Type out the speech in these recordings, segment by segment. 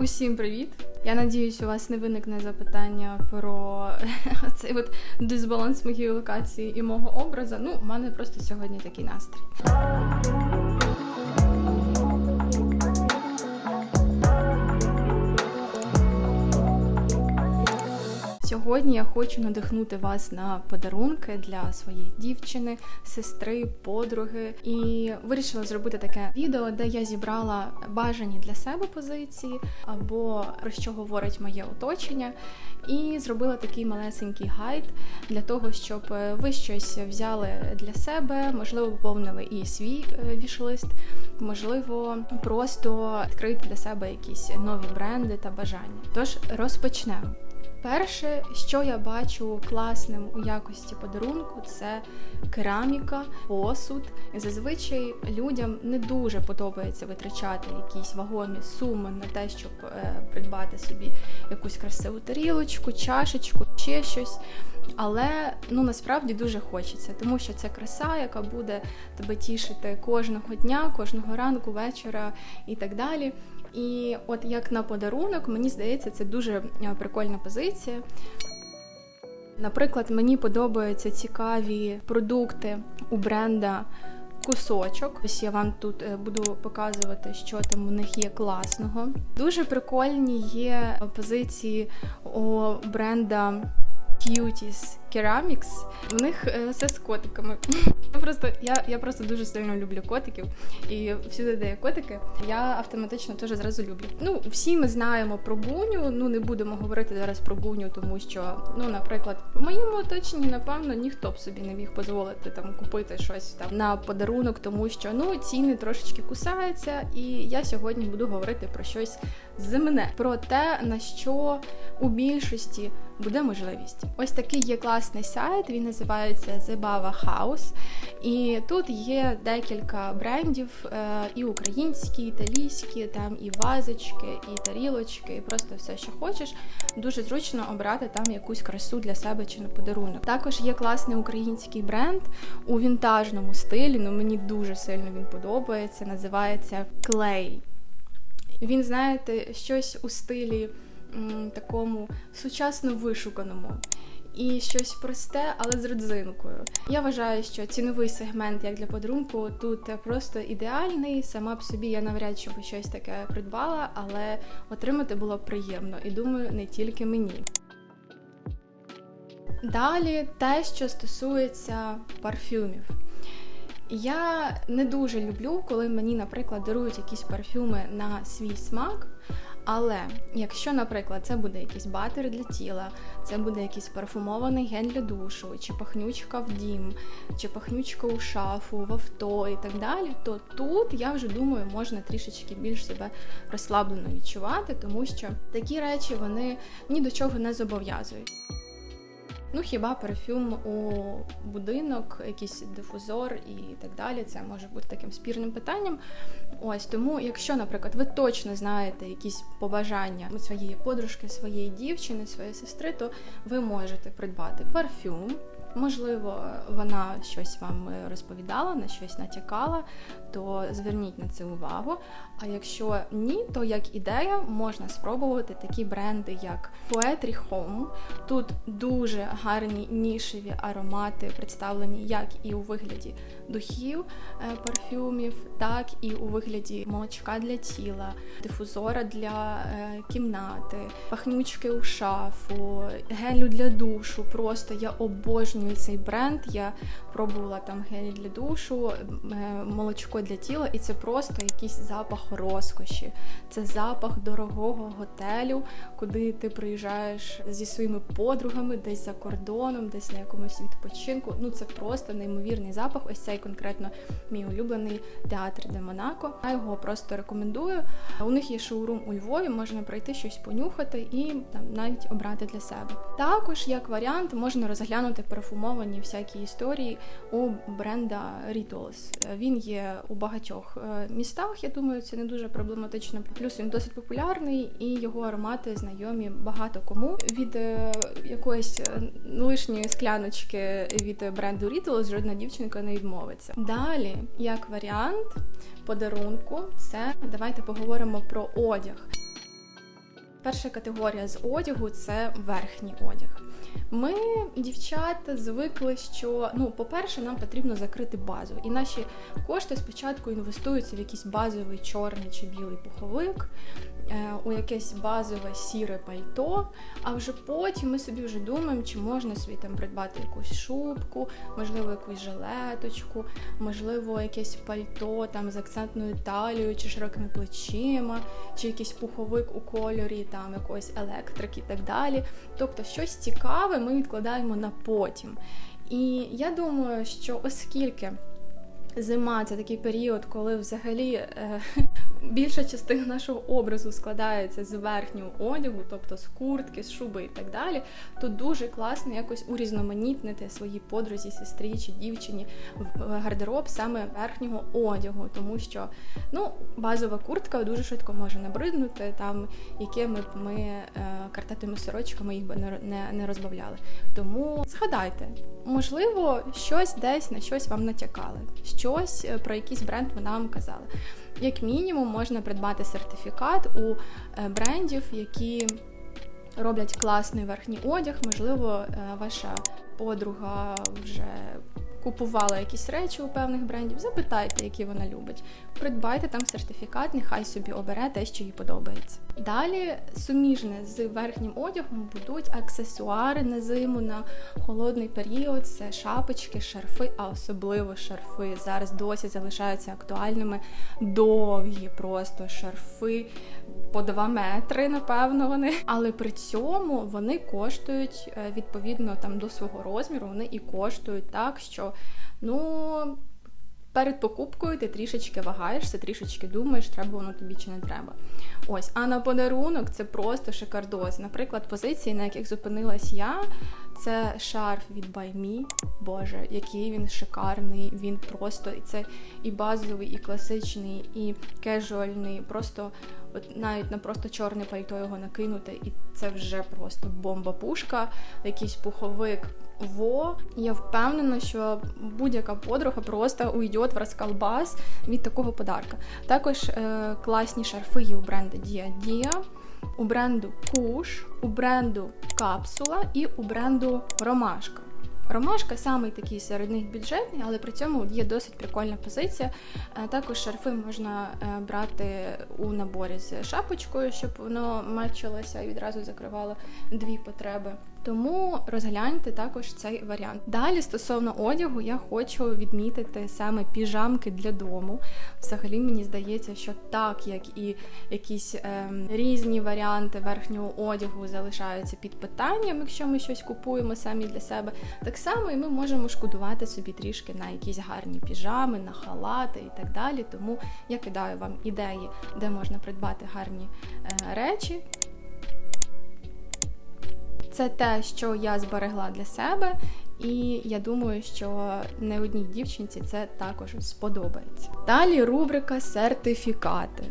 Усім привіт! Я надіюсь, у вас не виникне запитання про цей от дисбаланс моєї локації і мого образа. Ну, у мене просто сьогодні такий настрій. Сьогодні я хочу надихнути вас на подарунки для своєї дівчини, сестри, подруги. І вирішила зробити таке відео, де я зібрала бажані для себе позиції або про що говорить моє оточення. І зробила такий малесенький гайд для того, щоб ви щось взяли для себе, можливо, поповнили і свій е, вішлист, можливо, просто відкрити для себе якісь нові бренди та бажання. Тож розпочнемо. Перше, що я бачу класним у якості подарунку, це кераміка, посуд. Зазвичай людям не дуже подобається витрачати якісь вагомі суми на те, щоб е, придбати собі якусь красиву тарілочку, чашечку, ще щось. Але ну насправді дуже хочеться, тому що це краса, яка буде тебе тішити кожного дня, кожного ранку, вечора і так далі. І от як на подарунок, мені здається, це дуже е, прикольна позиція. Наприклад, мені подобаються цікаві продукти у бренда кусочок. Ось я вам тут е, буду показувати, що там у них є класного. Дуже прикольні є позиції у бренда Cuties Керамікс. В них е, все з котиками. Я просто я, я просто дуже сильно люблю котиків. І всюди, де є котики, я автоматично теж зразу люблю. Ну, всі ми знаємо про гуню. Ну не будемо говорити зараз про гуню, тому що, ну, наприклад, в моєму оточенні, напевно, ніхто б собі не міг дозволити там купити щось там на подарунок, тому що ну ціни трошечки кусаються. І я сьогодні буду говорити про щось земне, про те, на що у більшості буде можливість. Ось такий є класний сайт, він називається Bava House. І тут є декілька брендів, е, і українські, і італійські, там і вазочки, і тарілочки, і просто все, що хочеш. Дуже зручно обрати там якусь красу для себе чи на подарунок. Також є класний український бренд у вінтажному стилі. Ну мені дуже сильно він подобається. Називається Clay. Він, знаєте, щось у стилі такому сучасно вишуканому. І щось просте, але з родзинкою. Я вважаю, що ціновий сегмент, як для подарунку, тут просто ідеальний. Сама б собі я навряд чи щось таке придбала, але отримати було приємно. І думаю, не тільки мені. Далі те, що стосується парфюмів. Я не дуже люблю, коли мені, наприклад, дарують якісь парфюми на свій смак. Але якщо, наприклад, це буде якийсь батер для тіла, це буде якийсь парфумований гель для душу, чи пахнючка в дім, чи пахнючка у шафу, в авто і так далі, то тут я вже думаю, можна трішечки більш себе розслаблено відчувати, тому що такі речі вони ні до чого не зобов'язують. Ну, хіба парфюм у будинок, якийсь дифузор і так далі, це може бути таким спірним питанням. Ось тому, якщо, наприклад, ви точно знаєте якісь побажання своєї подружки, своєї дівчини, своєї сестри, то ви можете придбати парфюм. Можливо, вона щось вам розповідала, на щось натякала, то зверніть на це увагу. А якщо ні, то як ідея можна спробувати такі бренди, як Poetry Home. Тут дуже гарні нішеві аромати представлені як і у вигляді духів, е, парфюмів, так і у вигляді молочка для тіла, дифузора для е, кімнати, пахнючки у шафу, гелю для душу. Просто я обожнюю цей бренд. Я пробувала там гель для душу, е, молочко для тіла, і це просто якийсь запах розкоші. Це запах дорогого готелю, куди ти приїжджаєш зі своїми подругами, десь за кордоном, десь на якомусь відпочинку. Ну це просто неймовірний запах. Ось цей конкретно мій улюблений театр де Монако. Я його просто рекомендую. У них є шоурум у Львові, можна пройти щось понюхати і там навіть обрати для себе. Також як варіант можна розглянути парфумовані всякі історії у бренда Rituals. Він є у багатьох е, містах. Я думаю, це не дуже проблематично. Плюс він досить популярний і його аромати знайомі багато кому. Від е, якоїсь е, лишньої скляночки від бренду Rituals жодна дівчинка не відмовиться. Далі, як варіант подарунку, це давайте поговоримо про одяг. Перша категорія з одягу це верхній одяг. Ми, дівчата, звикли, що ну, по-перше, нам потрібно закрити базу, і наші кошти спочатку інвестуються в якийсь базовий чорний чи білий пуховик, у якесь базове сіре пальто. А вже потім ми собі вже думаємо, чи можна собі там придбати якусь шубку, можливо, якусь жилеточку, можливо, якесь пальто там з акцентною талією чи широкими плечима, чи якийсь пуховик у кольорі там якоїсь електрики і так далі. Тобто щось цікаве ми відкладаємо на потім. І я думаю, що оскільки зима це такий період, коли взагалі е, більша частина нашого образу складається з верхнього одягу, тобто з куртки, з шуби і так далі, то дуже класно якось урізноманітнити свої подрузі, сестрі чи дівчині в гардероб саме верхнього одягу, тому що ну, базова куртка дуже швидко може набриднути, там якими б ми е, картатими сорочками їх би не, не розбавляли. Тому згадайте, можливо, щось десь на щось вам натякали, щось е, про якийсь бренд ви нам казали. Як мінімум, можна придбати сертифікат у е, брендів, які роблять класний верхній одяг. Можливо, е, ваша подруга вже купувала якісь речі у певних брендів. Запитайте, які вона любить. Придбайте там сертифікат, нехай собі обере те, що їй подобається. Далі суміжне з верхнім одягом будуть аксесуари на зиму на холодний період. Це шапочки, шарфи, а особливо шарфи. Зараз досі залишаються актуальними довгі просто шарфи по 2 метри, напевно, вони. Але при цьому вони коштують е, відповідно там до свого розміру. Вони і коштують так, що ну. Перед покупкою ти трішечки вагаєшся, трішечки думаєш, треба воно тобі чи не треба. Ось, а на подарунок це просто шикардоз. Наприклад, позиції, на яких зупинилась я, це шарф від Баймі. Боже, який він шикарний. Він просто і це і базовий, і класичний, і кежуальний. Просто от навіть на просто чорне пальто його накинути, і це вже просто бомба-пушка, якийсь пуховик. Во, я впевнена, що будь-яка подруга просто уйде в розколбас від такого подарка. Також е, класні шарфи є у бренду Dia Dia, у бренду Куш, у бренду Капсула і у бренду Ромашка. Ромашка самий такий серед них бюджетний, але при цьому є досить прикольна позиція. Е, також шарфи можна е, брати у наборі з шапочкою, щоб воно мачилося і відразу закривало дві потреби. Тому розгляньте також цей варіант. Далі, стосовно одягу, я хочу відмітити саме піжамки для дому. Взагалі, мені здається, що так, як і якісь е, різні варіанти верхнього одягу залишаються під питанням, якщо ми щось купуємо самі для себе, так само і ми можемо шкодувати собі трішки на якісь гарні піжами, на халати і так далі. Тому я кидаю вам ідеї, де можна придбати гарні е, речі. Це те, що я зберегла для себе, і я думаю, що не одній дівчинці це також сподобається. Далі рубрика сертифікати.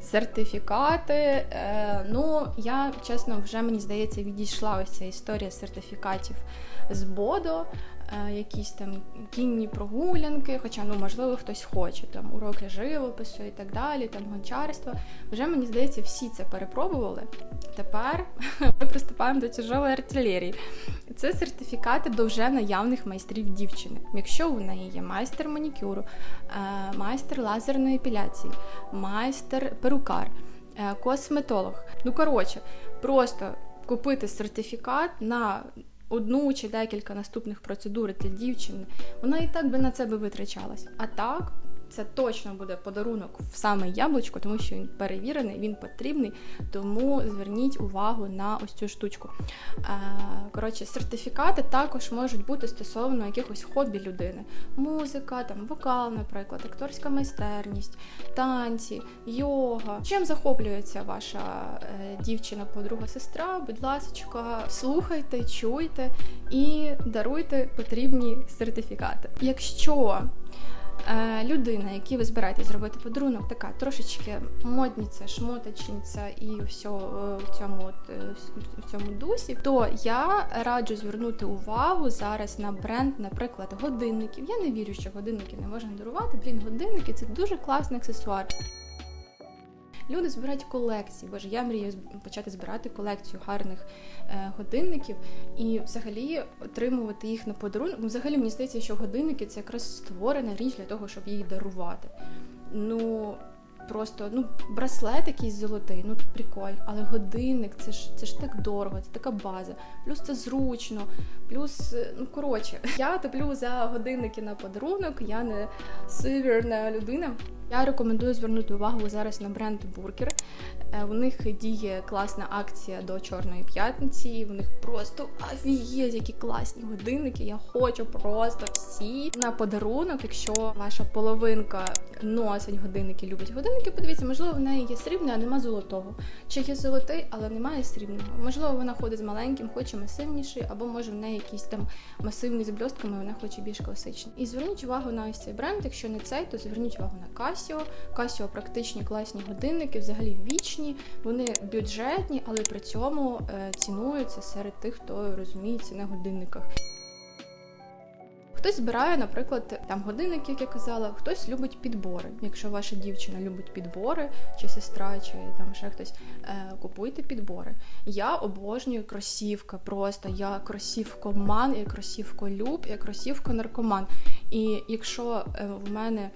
Сертифікати, е, ну я чесно вже мені здається відійшла ось ця історія сертифікатів з Бодо. Е, якісь там кінні прогулянки, хоча, ну, можливо, хтось хоче, там уроки живопису і так далі, там гончарства. Вже мені здається, всі це перепробували. Тепер ми приступаємо до тяжелої артилерії. Це сертифікати до вже наявних майстрів дівчини. Якщо у неї є майстер манікюру, е, майстер лазерної епіляції, майстер перукар, е, косметолог. Ну, коротше, просто купити сертифікат на одну чи декілька наступних процедур для дівчини, вона і так би на це би витрачалась. А так це точно буде подарунок в саме яблучко, тому що він перевірений, він потрібний. Тому зверніть увагу на ось цю штучку. Е, коротше, сертифікати також можуть бути стосовно якихось хобі людини: музика, там вокал, наприклад, акторська майстерність, танці, йога. Чим захоплюється ваша е, дівчина, подруга, сестра? Будь ласка, слухайте, чуйте і даруйте потрібні сертифікати. Якщо людина, якій ви збираєтесь зробити подарунок, така трошечки модніця, шмоточниця і все в цьому от, е, в цьому дусі, то я раджу звернути увагу зараз на бренд, наприклад, годинників. Я не вірю, що годинники не можна дарувати. Блін, годинники це дуже класний аксесуар. Люди збирають колекції. Боже, я мрію почати збирати колекцію гарних е, годинників і взагалі отримувати їх на подарунок. Ну, Взагалі мені здається, що годинники це якраз створена річ для того, щоб її дарувати. Ну. Просто ну браслет якийсь золотий, ну приколь, але годинник це ж це ж так дорого, це така база. Плюс це зручно, плюс е, ну коротше, я топлю за годинники на подарунок. Я не сивірна людина. Я рекомендую звернути увагу зараз на бренд Бургер. Е, У них діє класна акція до Чорної п'ятниці. У них просто офігеть, які класні годинники. Я хочу просто всі на подарунок. Якщо ваша половинка носить годинники, любить годинники, подивіться, можливо, в неї є срібний, а нема золотого. Чи є золотий, але немає срібного. Можливо, вона ходить з маленьким, хоче масивніший, або може в неї якийсь там масивний з бльостками, вона хоче більш класичний. І зверніть увагу на ось цей бренд. Якщо не цей, то зверніть увагу на Casio. Casio практичні класні годинники, взагалі вічні, вони бюджетні, але при цьому е, цінуються серед тих, хто розуміється на годинниках. Хтось збирає, наприклад, там годинники, як я казала, хтось любить підбори. Якщо ваша дівчина любить підбори, чи сестра, чи там ще хтось, е, купуйте підбори. Я обожнюю кросівка, просто я кросівкоман, я кросівколюб, я кросівко-наркоман. І якщо е, в мене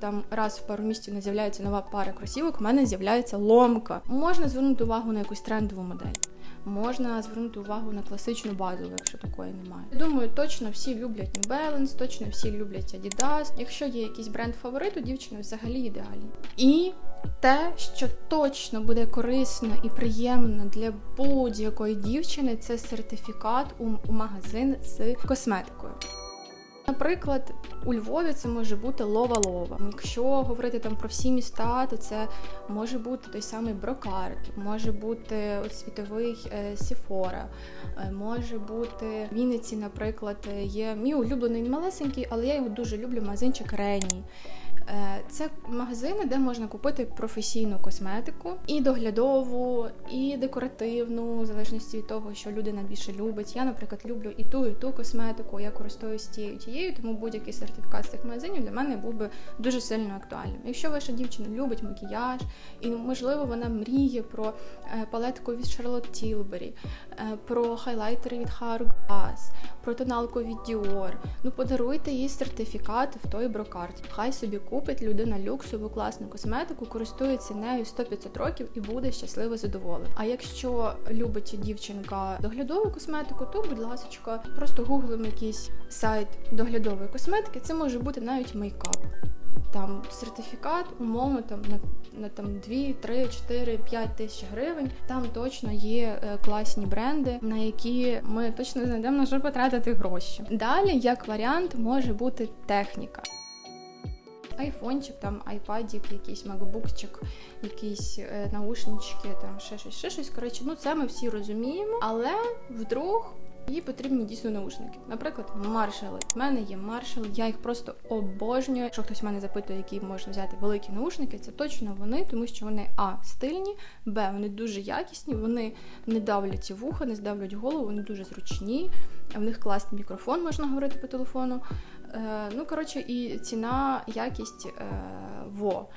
там раз в пару місяців не з'являється нова пара кросівок, в мене з'являється ломка. Можна звернути увагу на якусь трендову модель. Можна звернути увагу на класичну базову, якщо такої немає. Думаю, точно всі люблять New Balance, точно всі люблять Adidas. Якщо є якийсь бренд фаворит, у дівчини взагалі ідеальний. І те, що точно буде корисно і приємно для будь-якої дівчини, це сертифікат у магазин з косметикою. Наприклад, у Львові це може бути лова-лова. Якщо говорити там про всі міста, то це може бути той самий брокард, може бути світовий е, Сіфора, е, може бути в Вінниці, наприклад, є мій улюблений малесенький, але я його дуже люблю. Магазинчик Рені. Е, Це магазини, де можна купити професійну косметику, і доглядову, і декоративну, в залежності від того, що людина більше любить. Я, наприклад, люблю і ту, і ту косметику. Я користуюсь тією тією, тому будь-який сертифікат з цих магазинів для мене був би дуже сильно актуальним. Якщо ваша дівчина любить макіяж, і можливо вона мріє про е, палетку від Charlotte Tilbury, е, про хайлайтери від Hourglass, про тоналку від Dior, ну подаруйте їй сертифікат в той брокарт. Хай собі купить людина люксову класну косметику, користується нею 100-500 років і буде щасливо задоволена. А якщо любить дівчинка доглядову косметику, то будь ласка, просто гуглимо якийсь сайт доглядової косметики. Це може бути навіть мейкап. Там сертифікат, умовно, там на, на там 2, 3, 4, 5 тисяч гривень. Там точно є е, класні бренди, на які ми точно знайдемо на що потратити гроші. Далі, як варіант, може бути техніка. Айфончик, там айпадік, якийсь макбукчик, якісь е, наушнички, там ще щось, ще щось. Коротше, ну це ми всі розуміємо, але вдруг. Їй потрібні дійсно наушники. Наприклад, маршали. У мене є маршали, я їх просто обожнюю. Якщо хтось мене запитує, які можна взяти великі наушники, це точно вони, тому що вони а стильні, б вони дуже якісні, вони не давлять вуха, не здавлять голову, вони дуже зручні. В них класний мікрофон, можна говорити по телефону. Е, ну коротше, і ціна, якість е, во.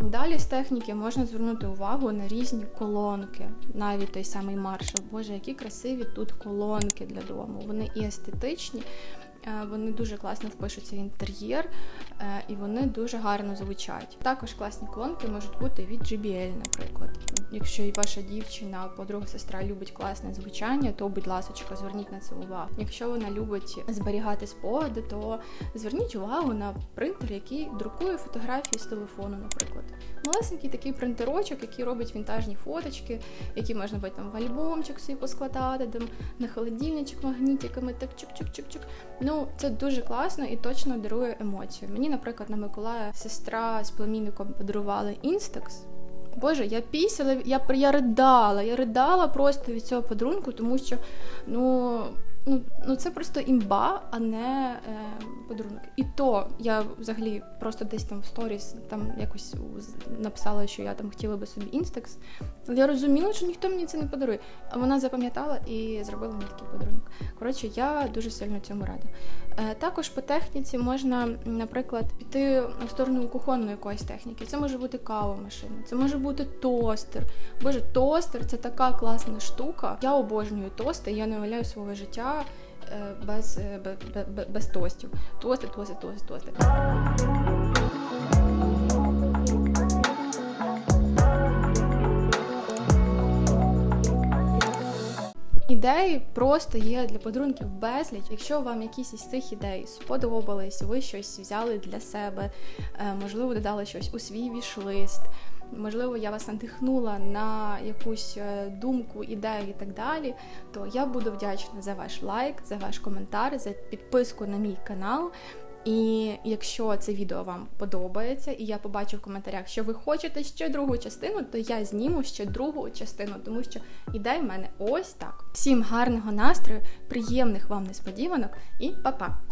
Далі з техніки можна звернути увагу на різні колонки, навіть той самий маршал. Боже, які красиві тут колонки для дому. Вони і естетичні, вони дуже класно впишуться в інтер'єр, е, і вони дуже гарно звучать. Також класні колонки можуть бути від JBL, наприклад. Якщо і ваша дівчина, подруга, сестра любить класне звучання, то, будь ласка, зверніть на це увагу. Якщо вона любить зберігати спогади, то зверніть увагу на принтер, який друкує фотографії з телефону, наприклад. Малесенький такий принтерочок, який робить вінтажні фоточки, які можна буде там в альбомчик собі поскладати, там на холодильничок магнітиками, так чук-чук-чук-чук. Ну, це дуже класно і точно дарує емоцію. Мені, наприклад, на Миколая сестра з племінником подарували Instax. Боже, я пісяла, я, я ридала, я ридала просто від цього подарунку, тому що ну ну, ну це просто імба, а не е, подарунок. І то я взагалі просто десь там в сторіс там якось написала, що я там хотіла би собі інстекс. Але я розуміла, що ніхто мені це не подарує. А вона запам'ятала і зробила мені такий подарунок. Коротше, я дуже сильно цьому рада. Е, також по техніці можна, наприклад, піти в сторону кухонної якоїсь техніки. Це може бути кавомашина, це може бути тостер. Боже, тостер це така класна штука. Я обожнюю тости, я не уявляю свого життя без, без, е, бе- бе- бе- без тостів. Тости, тости, тости, тости. Ідей просто є для подарунків безліч. Якщо вам якісь із цих ідей сподобались, ви щось взяли для себе, е, можливо, додали щось у свій вішлист, можливо, я вас надихнула на якусь е, думку, ідею і так далі, то я буду вдячна за ваш лайк, за ваш коментар, за підписку на мій канал. І якщо це відео вам подобається, і я побачу в коментарях, що ви хочете ще другу частину, то я зніму ще другу частину, тому що ідей в мене ось так. Всім гарного настрою, приємних вам несподіванок і па-па!